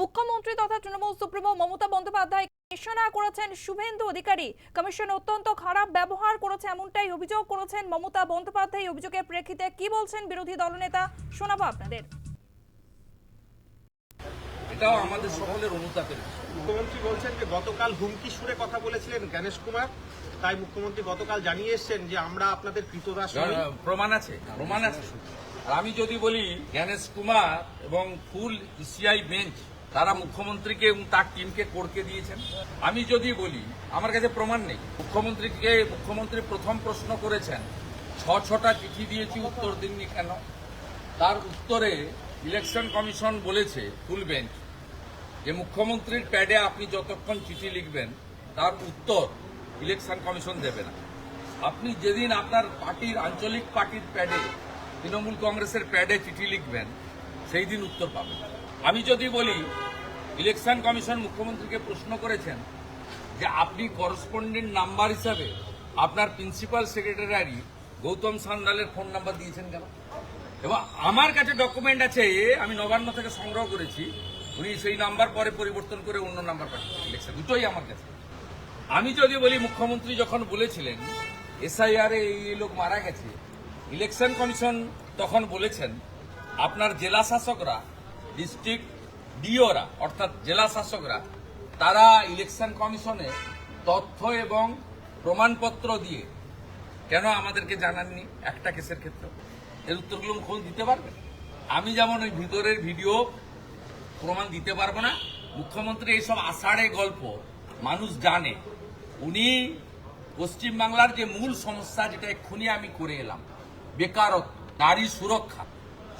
মুখ্যমন্ত্রী তথা তৃণমূল সুপ্রিমো মমতা বন্দ্যোপাধ্যায় নিশানা করেছেন শুভেন্দু অধিকারী। কমিশন অত্যন্ত খারাপ ব্যবহার করেছে এমনটাই অভিযোগ করেছেন মমতা বন্দ্যোপাধ্যায়। অভিযোগের প্রেক্ষিতে কি বলছেন বিরোধী দলনেতা? শোনাবো আপনাদের। এটাও আমাদের সকলের অনুতাপের মুখ্যমন্ত্রী বলছেন যে গতকাল হুমকি সুরে কথা বলেছিলেন গণেশ কুমার। তাই মুখ্যমন্ত্রী গতকাল জানিয়ে এসেছেন যে আমরা আপনাদের কৃতদাস প্রমাণ আছে প্রমাণ আছে। আর আমি যদি বলি জ্ঞানেশ কুমার এবং ফুল ইসিআই বেঞ্চ তারা মুখ্যমন্ত্রীকে এবং তার টিমকে করকে দিয়েছেন। আমি যদি বলি, আমার কাছে প্রমাণ নেই। মুখ্যমন্ত্রীকে, মুখ্যমন্ত্রী প্রথম প্রশ্ন করেছেন, ছ, ছটা চিঠি দিয়েছি, উত্তর দিননি কেন? তার উত্তরে ইলেকশন কমিশন বলেছে ফুল বেঞ্চ যে মুখ্যমন্ত্রীর প্যাডে আপনি যতক্ষণ চিঠি লিখবেন, তার উত্তর ইলেকশন কমিশন দেবে না। আপনি যেদিন আপনার পার্টির, আঞ্চলিক পার্টির প্যাডে তৃণমূল কংগ্রেসের প্যাডে চিঠি লিখবেন সেই দিন উত্তর পাবেন আমি যদি বলি, ইলেকশন কমিশন মুখ্যমন্ত্রীকে প্রশ্ন করেছেন যে আপনি করসপন্ডেন্ট নাম্বার হিসাবে আপনার প্রিন্সিপাল সেক্রেটারি গৌতম সান্দালের ফোন নাম্বার দিয়েছেন কেন? এবং আমার কাছে ডকুমেন্ট আছে, আমি নবান্ন থেকে সংগ্রহ করেছি, উনি সেই নাম্বার পরে পরিবর্তন করে অন্য নাম্বার পাঠিয়েছেন। ইলেকশন দুটোই আমার কাছে। আমি যদি বলি, মুখ্যমন্ত্রী যখন বলেছিলেন এসআইআর এই লোক মারা গেছে, ইলেকশন কমিশন তখন বলেছেন আপনার জেলা শাসকরা ডিস্ট্রিক্ট ডিওরা অর্থাৎ জেলা শাসকরা, তারা ইলেকশন কমিশনে তথ্য এবং প্রমাণপত্র দিয়ে কেন আমাদেরকে জানাননি একটা কেসের ক্ষেত্রে? এর উত্তরগুলো মুখ্যমন্ত্রী দিতে পারবেন? আমি যেমন ওই ভিতরের ভিডিও প্রমাণ দিতে পারব না, মুখ্যমন্ত্রী এইসব আষাঢ়ে গল্প মানুষ জানে। উনি পশ্চিমবাংলার যে মূল সমস্যা যেটা এক্ষুনি আমি করে এলাম, বেকারত্ব, নারী সুরক্ষা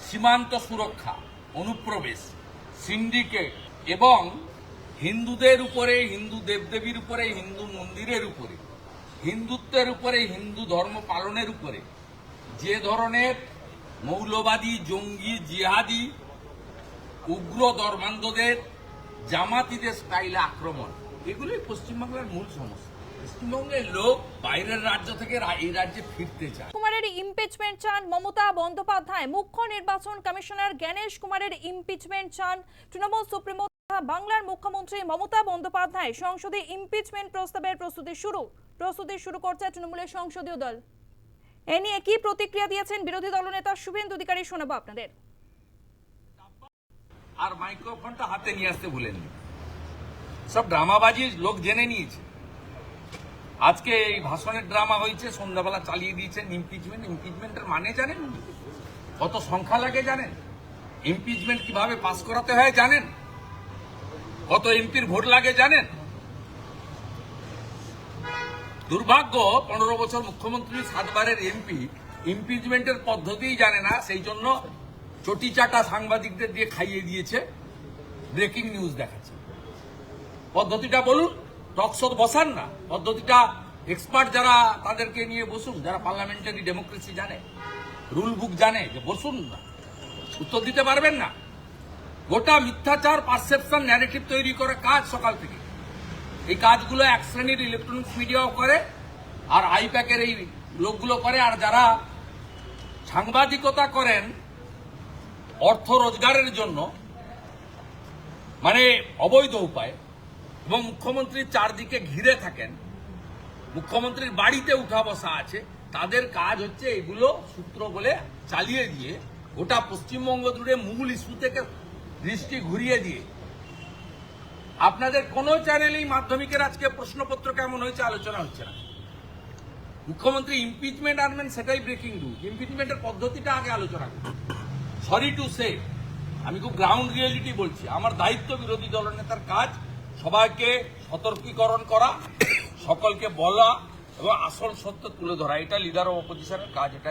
সীমান্ত সুরক্ষা, অনুপ্রবেশ সিন্ডিকেট এবং হিন্দুদের উপরে, হিন্দু দেবদেবীর উপরে, হিন্দু মন্দিরের উপরে, হিন্দুত্বের উপরে, হিন্দু ধর্ম পালনের উপরে যে ধরনের মৌলবাদী, জঙ্গি, জিহাদি, উগ্র ধর্মান্ধদের জামাতিদের স্টাইলে আক্রমণ, এগুলোই পশ্চিমবাংলার মূল সমস্যা। পশ্চিমবঙ্গের লোক বাইরের রাজ্য থেকে এই রাজ্যে ফিরতে চায়। কুমারের ইমপিচমেন্ট চান মমতা বন্দ্যোপাধ্যায় মুখ্য নির্বাচন কমিশনার জ্ঞানেশ কুমারের ইমপিচমেন্ট চান তৃণমূল সুপ্রিমো বাংলার মুখ্যমন্ত্রী মমতা বন্দ্যোপাধ্যায় সংসদে ইমপিচমেন্ট প্রস্তাবের প্রস্তুতি শুরু। প্রস্তুতি শুরু করছে তৃণমূলের সংসদীয় দল। এ নিয়ে কি প্রতিক্রিয়া দিয়েছেন বিরোধী দলনেতা শুভেন্দু অধিকারী শোনাবো আপনাদের। আর মাইক্রোফোনটা হাতে নিয়ে আসতে ভুলেননি। সব ড্রামাবাজি লোক জেনে নিয়েছে। আজকে এই ভাষণের ড্রামা হয়েছে, সন্ধ্যাবেলা চালিয়ে দিয়েছেন ইমপিচমেন্ট ইমপিচমেন্টের মানে জানেন? কত সংখ্যা লাগে জানেন? ইমপিচমেন্ট কীভাবে পাস করাতে হয় জানেন? কত এমপির ভোট লাগে জানেন? দুর্ভাগ্য, পনেরো বছর মুখ্যমন্ত্রী সাতবারের এমপি ইমপিচমেন্টের পদ্ধতিই জানে না, সেই জন্য চটি চাটা সাংবাদিকদের দিয়ে খাইয়ে দিয়েছে। ব্রেকিং নিউজ দেখাচ্ছে। পদ্ধতিটা বলুন। টকশো বসান না। পদ্ধতিটা এক্সপার্ট যারা তাদেরকে নিয়ে বসুন, যারা পার্লামেন্টারি ডেমোক্রেসি জানে রুল বুক জানে, যে বসুন না। উত্তর দিতে পারবেন না। গোটা মিথ্যাচার পারসেপশন ন্যারেটিভ তৈরি করে কাজ সকাল থেকে। এই কাজগুলো এক শ্রেণির ইলেকট্রনিক্স মিডিয়াও করে, আর আইপ্যাকের এই লোকগুলো করে, আর যারা সাংবাদিকতা করেন অর্থ রোজগারের জন্য মানে অবৈধ উপায় এবং মুখ্যমন্ত্রী চারদিকে ঘিরে থাকেন। মুখ্যমন্ত্রীর বাড়িতে উঠা বসা আছে। তাদের কাজ হচ্ছে এগুলো সূত্র বলে চালিয়ে দিয়ে গোটা পশ্চিমবঙ্গ জুড়ে মূল ইস্যু থেকে দৃষ্টি ঘুরিয়ে দিয়ে। আপনাদের কোন চ্যানেলেই মাধ্যমিকের আজকে প্রশ্নপত্র কেমন হয়েছে আলোচনা হচ্ছে না। মুখ্যমন্ত্রী ইমপিচমেন্ট আনবেন, সেটাই ব্রেকিং নিউজ ইমপিচমেন্টের পদ্ধতিটা আগে আলোচনা করুন। সরি টু সে আমি খুব গ্রাউন্ড রিয়েলিটি বলছি। আমার দায়িত্ব বিরোধী দলনেতার কাজ সবাইকে সতর্কীকরণ করা, সকলকে বলা এবং আসল সত্য তুলে ধরা। এটা লিডার অপোজিশনের কাজ, এটা